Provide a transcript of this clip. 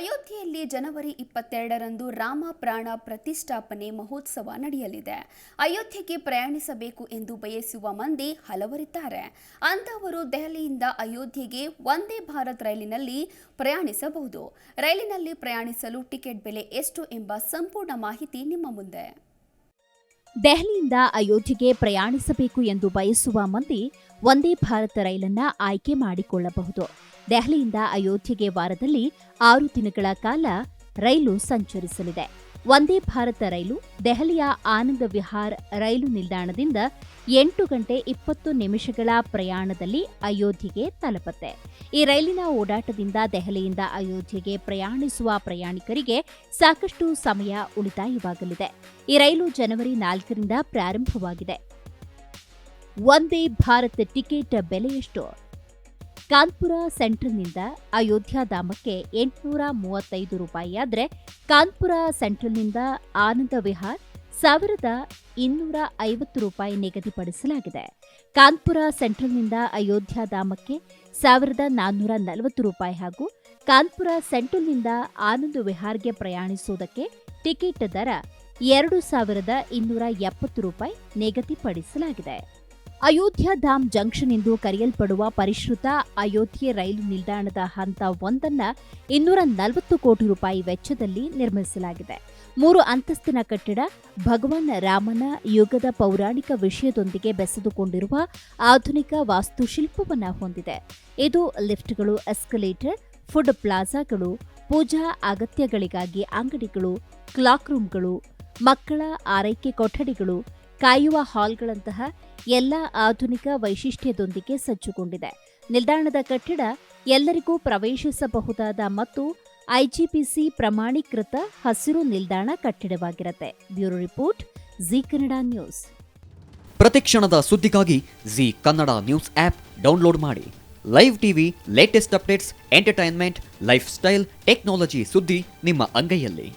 ಅಯೋಧ್ಯೆಯಲ್ಲಿ ಜನವರಿ ಇಪ್ಪತ್ತೆರಡರಂದು ರಾಮ ಪ್ರಾಣ ಪ್ರತಿಷ್ಠಾಪನೆ ಮಹೋತ್ಸವ ನಡೆಯಲಿದೆ. ಅಯೋಧ್ಯೆಗೆ ಪ್ರಯಾಣಿಸಬೇಕು ಎಂದು ಬಯಸುವ ಮಂದಿ ಹಲವರಿದ್ದಾರೆ. ಅಂತಹವರು ದೆಹಲಿಯಿಂದ ಅಯೋಧ್ಯೆಗೆ ಒಂದೇ ಭಾರತ್ ರೈಲಿನಲ್ಲಿ ಪ್ರಯಾಣಿಸಬಹುದು. ರೈಲಿನಲ್ಲಿ ಪ್ರಯಾಣಿಸಲು ಟಿಕೆಟ್ ಬೆಲೆ ಎಷ್ಟು ಎಂಬ ಸಂಪೂರ್ಣ ಮಾಹಿತಿ ನಿಮ್ಮ ಮುಂದೆ. ದೆಹಲಿಯಿಂದ ಅಯೋಧ್ಯೆಗೆ ಪ್ರಯಾಣಿಸಬೇಕು ಎಂದು ಬಯಸುವ ಮಂದಿ ಒಂದೇ ಭಾರತ ರೈಲನ್ನ ಆಯ್ಕೆ ಮಾಡಿಕೊಳ್ಳಬಹುದು. ದೆಹಲಿಯಿಂದ ಅಯೋಧ್ಯೆಗೆ ವಾರದಲ್ಲಿ ಆರು ದಿನಗಳ ಕಾಲ ರೈಲು ಸಂಚರಿಸಲಿದೆ. ವಂದೇ ಭಾರತ ರೈಲು, ದೆಹಲಿಯ ಆನಂದ ವಿಹಾರ್ ರೈಲು ನಿಲ್ದಾಣದಿಂದ ಎಂಟು ಗಂಟೆ ಇಪ್ಪತ್ತು ನಿಮಿಷಗಳ ಪ್ರಯಾಣದಲ್ಲಿ ಅಯೋಧ್ಯೆಗೆ ತಲುಪತ್ತೆ. ಈ ರೈಲಿನ ಓಡಾಟದಿಂದ ದೆಹಲಿಯಿಂದ ಅಯೋಧ್ಯೆಗೆ ಪ್ರಯಾಣಿಸುವ ಪ್ರಯಾಣಿಕರಿಗೆ ಸಾಕಷ್ಟು ಸಮಯ ಉಳಿತಾಯವಾಗಲಿದೆ. ಈ ರೈಲು ಜನವರಿ ನಾಲ್ಕರಿಂದ ಪ್ರಾರಂಭವಾಗಿದೆ. ಒಂದೇ ಭಾರತ್ ಟಿಕೆಟ್ ಬೆಲೆಯಷ್ಟು? ಕಾನ್ಪುರ ಸೆಂಟ್ರಲ್ನಿಂದ ಅಯೋಧ್ಯಾಧಾಮಕ್ಕೆ ಎಂಟುನೂರ ಮೂವತ್ತೈದು ರೂಪಾಯಿಯಾದರೆ ಕಾನ್ಪುರ ಸೆಂಟ್ರಲ್ನಿಂದ ಆನಂದ ವಿಹಾರ್ ಸಾವಿರದ ಇನ್ನೂರ ಐವತ್ತು ರೂಪಾಯಿ ನಿಗದಿಪಡಿಸಲಾಗಿದೆ. ಕಾನ್ಪುರ ಸೆಂಟ್ರಲ್ನಿಂದ ಅಯೋಧ್ಯಾಧಾಮಕ್ಕೆ ಸಾವಿರದ ನಾನ್ನೂರ ನಲವತ್ತು ರೂಪಾಯಿ ಹಾಗೂ ಕಾನ್ಪುರ ಸೆಂಟ್ರಲ್ನಿಂದ ಆನಂದ ವಿಹಾರ್ಗೆ ಪ್ರಯಾಣಿಸುವುದಕ್ಕೆ ಟಿಕೆಟ್ ದರ ಎರಡು ಸಾವಿರದ ಇನ್ನೂರ ಎಪ್ಪತ್ತು ರೂಪಾಯಿ ನಿಗದಿಪಡಿಸಲಾಗಿದೆ. ಅಯೋಧ್ಯಾಧಾಮ್ ಜಂಕ್ಷನ್ ಎಂದು ಕರೆಯಲ್ಪಡುವ ಪರಿಷ್ಕೃತ ಅಯೋಧ್ಯೆ ರೈಲು ನಿಲ್ದಾಣದ ಹಂತ ಒಂದನ್ನ ಇನ್ನೂರ ನಲವತ್ತು ಕೋಟಿ ರೂಪಾಯಿ ವೆಚ್ಚದಲ್ಲಿ ನಿರ್ಮಿಸಲಾಗಿದೆ. ಮೂರು ಅಂತಸ್ತಿನ ಕಟ್ಟಡ, ಭಗವಾನ್ ರಾಮನ ಯುಗದ ಪೌರಾಣಿಕ ವಿಷಯದೊಂದಿಗೆ ಬೆಸೆದುಕೊಂಡಿರುವ ಆಧುನಿಕ ವಾಸ್ತುಶಿಲ್ಪವನ್ನು ಹೊಂದಿದೆ. ಇದು ಲಿಫ್ಟ್ಗಳು, ಎಸ್ಕಲೇಟರ್, ಫುಡ್ ಪ್ಲಾಜಾಗಳು, ಪೂಜಾ ಅಗತ್ಯಗಳಿಗಾಗಿ ಅಂಗಡಿಗಳು, ಕ್ಲಾಕ್ ರೂಮ್ಗಳು, ಮಕ್ಕಳ ಆರೈಕೆ ಕೊಠಡಿಗಳು ಕಾಯುವ ಹಾಲ್ಗಳಂತಹ ಎಲ್ಲ ಆಧುನಿಕ ವೈಶಿಷ್ಟ್ಯದೊಂದಿಗೆ ಸಜ್ಜುಗೊಂಡಿದೆ. ನಿಲ್ದಾಣದ ಕಟ್ಟಡ ಎಲ್ಲರಿಗೂ ಪ್ರವೇಶಿಸಬಹುದಾದ ಮತ್ತು ಐಜಿಪಿಸಿ ಪ್ರಮಾಣೀಕೃತ ಹಸಿರು ನಿಲ್ದಾಣ ಕಟ್ಟಡವಾಗಿರುತ್ತೆ. Bureau report, Zee Kannada news. ಪ್ರತಿ ಕ್ಷಣದ ಸುದ್ದಿಗಾಗಿ Zee Kannada news app download ಮಾಡಿ. Live TV latest updates entertainment lifestyle technology ಸುದ್ದಿ ನಿಮ್ಮ ಅಂಗೈಯಲ್ಲಿ.